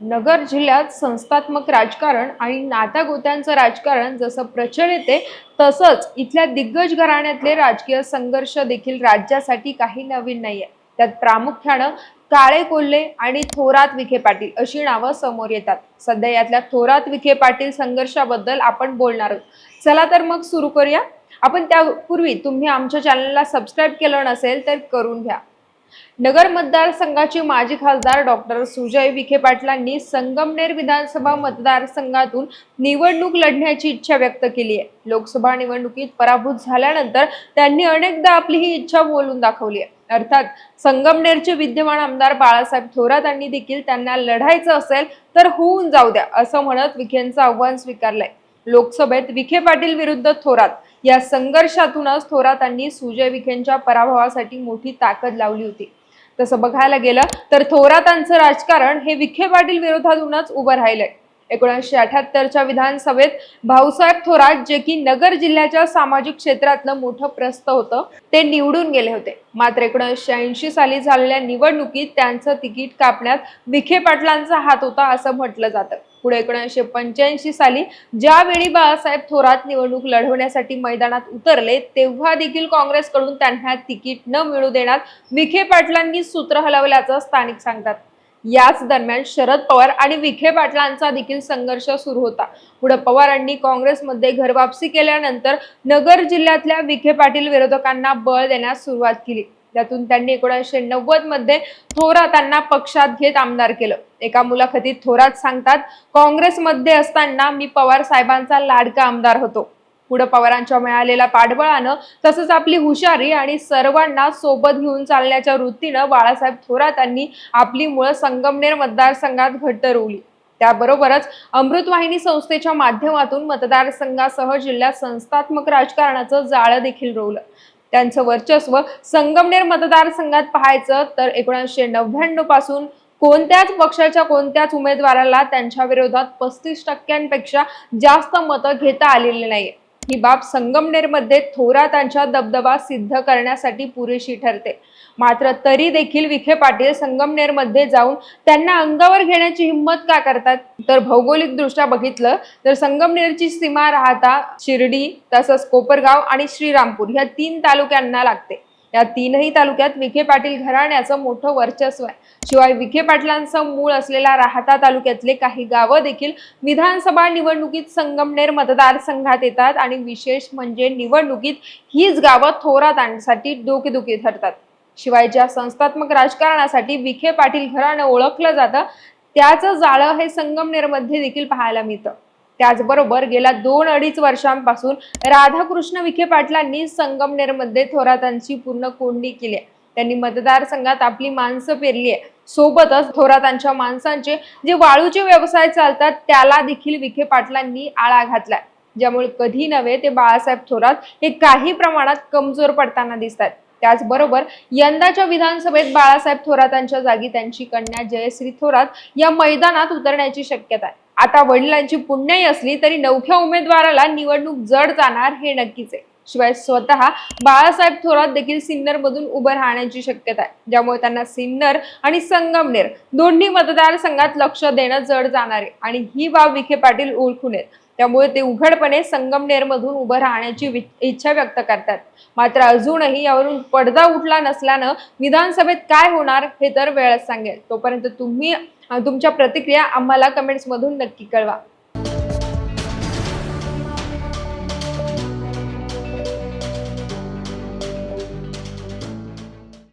नगर जिल्ह्यात संस्थात्मक राजकारण आणि नातागोत्यांचं राजकारण जसं प्रचलित आहे तसंच इथल्या दिग्गज घराण्यातले राजकीय संघर्ष देखील राज्यासाठी काही नवीन नाहीये. त्यात प्रामुख्यानं काळे कोल्हे आणि थोरात विखे पाटील अशी नावं समोर येतात. सध्या यातल्या थोरात विखे पाटील संघर्षाबद्दल आपण बोलणार आहोत. चला तर मग सुरू करूया. आपण त्यापूर्वी तुम्ही आमच्या चॅनलला सबस्क्राईब केलं नसेल तर करून घ्या. नगर मतदारसंघाचे माजी खासदार डॉक्टर सुजय विखे पाटलांनी संगमनेर विधानसभा मतदारसंघातून निवडणूक लढण्याची इच्छा व्यक्त केली आहे. लोकसभा निवडणुकीत पराभूत झाल्यानंतर त्यांनी अनेकदा आपली ही इच्छा बोलून दाखवली आहे. अर्थात संगमनेरचे विद्यमान आमदार बाळासाहेब थोरात यांनी देखील त्यांना लढायचं असेल तर होऊन जाऊ द्या असं म्हणत विखेंचं आव्हान स्वीकारलंय. लोकसभेत विखे पाटील विरुद्ध थोरात या संघर्षातूनच थोरातांनी सुजय विखेंच्या पराभवासाठी मोठी ताकद लावली होती. तसं बघायला गेलं तर थोरातांचं राजकारण हे विखे पाटील विरोधातूनच उभं राहिलंय. एकोणीसशे अठ्याहत्तरच्या विधानसभेत भाऊसाहेब थोरात जे की नगर जिल्ह्याच्या सामाजिक क्षेत्रातलं मोठं प्रस्त होतं ते निवडून गेले होते. मात्र एकोणीसशे ऐंशी साली झालेल्या निवडणुकीत त्यांचं तिकीट कापण्यात विखे पाटलांचा हात होता असं म्हटलं जातं. पुढे एकोणीसशे पंच्याऐंशी साली ज्यावेळी बाळासाहेब थोरात निवडणूक लढवण्यासाठी मैदानात उतरले तेव्हा देखील काँग्रेसकडून त्यांना तिकीट न मिळू देण्यात विखे पाटलांनी सूत्र हलवल्याचं स्थानिक सांगतात. याच दरम्यान शरद पवार आणि विखे पाटलांचा देखील संघर्ष सुरू होता. पुढे पवारांनी काँग्रेसमध्ये घरवापसी केल्यानंतर नगर जिल्ह्यातल्या विखे पाटील विरोधकांना बळ देण्यास सुरुवात केली. त्यातून त्यांनी एकोणीसशे नव्वदमध्ये थोरातांना पक्षात घेत आमदार केलं. एका मुलाखतीत थोरात सांगतात काँग्रेसमध्ये असताना मी पवार साहेबांचा लाडका आमदार होतो. पुढे पवारांच्या मिळालेल्या पाठबळानं तसंच आपली हुशारी आणि सर्वांना सोबत घेऊन चालण्याच्या वृत्तीनं बाळासाहेब थोरातांनी आपली मुळं संगमनेर मतदारसंघात घट्ट रोवली त्याबरोबरच अमृतवाहिनी संस्थेच्या माध्यमातून मतदारसंघासह जिल्ह्यात संस्थात्मक राजकारणाचं जाळं देखील रोवलं. त्यांचं वर्चस्व संगमनेर मतदारसंघात पाहायचं तर एकोणीसशे नव्याण्णवपासून कोणत्याच पक्षाच्या कोणत्याच उमेदवाराला त्यांच्या विरोधात पस्तीस टक्क्यांपेक्षा जास्त मतं घेता आलेली नाहीये. ही बाब संगमनेरमध्ये थोरातांच्या दबदबा सिद्ध करण्यासाठी पुरेशी ठरते. मात्र तरी देखील विखे पाटील संगमनेरमध्ये जाऊन त्यांना अंगावर घेण्याची हिंमत का करतात? तर भौगोलिक दृष्ट्या बघितलं तर संगमनेरची सीमा राहता शिर्डी तसंच कोपरगाव आणि श्रीरामपूर ह्या तीन तालुक्यांना लागते. या तीनही तालुक्यात विखे पाटील घराण्याचं मोठं वर्चस्व आहे. शिवाय विखे पाटलांचं मूळ असलेल्या राहता तालुक्यातले काही गावं देखील विधानसभा निवडणुकीत संगमनेर मतदारसंघात येतात आणि विशेष म्हणजे निवडणुकीत हीच गावं थोरातांसाठी डोकेदुखी ठरतात शिवाय ज्या संस्थात्मक राजकारणासाठी विखे पाटील घराणं ओळखलं जातं त्याचं जाळं हे संगमनेरमध्ये देखील पाहायला मिळतं. त्याचबरोबर गेल्या दोन अडीच वर्षांपासून राधाकृष्ण विखे पाटलांनी संगमनेरमध्ये थोरातांची पूर्ण कोंडी केली आहे. त्यांनी मतदारसंघात आपली माणसं पेरली आहे. सोबतच थोरातांच्या माणसांचे जे वाळूचे व्यवसाय चालतात त्याला देखील विखे पाटलांनी आळा घातलाय. ज्यामुळे कधी नव्हे ते बाळासाहेब थोरात हे काही प्रमाणात कमजोर पडताना दिसतात. त्याचबरोबर यंदाच्या विधानसभेत बाळासाहेब थोरातांच्या जागी त्यांची कन्या जयश्री थोरात या मैदानात उतरण्याची शक्यता आहे. आता वडिलांची पुण्याई असली तरी नवख्या उमेदवाराला निवडणूक जड जाणार हे नक्कीच आहे. शिवाय स्वतः बाळासाहेब थोरात देखील सिन्नर मधून उभं राहण्याची शक्यता आहे. ज्यामुळे त्यांना सिन्नर आणि संगमनेर दोन्ही मतदारसंघात लक्ष देणं जड जाणार आहे. आणि ही बाब विखे पाटील ओळखून येत त्यामुळे ते उघडपणे संगमनेर मधून उभं राहण्याची इच्छा व्यक्त करतात. मात्र अजूनही यावरून पडदा उठला नसल्यानं विधानसभेत काय होणार हे तर वेळच सांगेल. तोपर्यंत तुम्ही तुमच्या प्रतिक्रिया आम्हाला कमेंट्स मधून नक्की कळवा.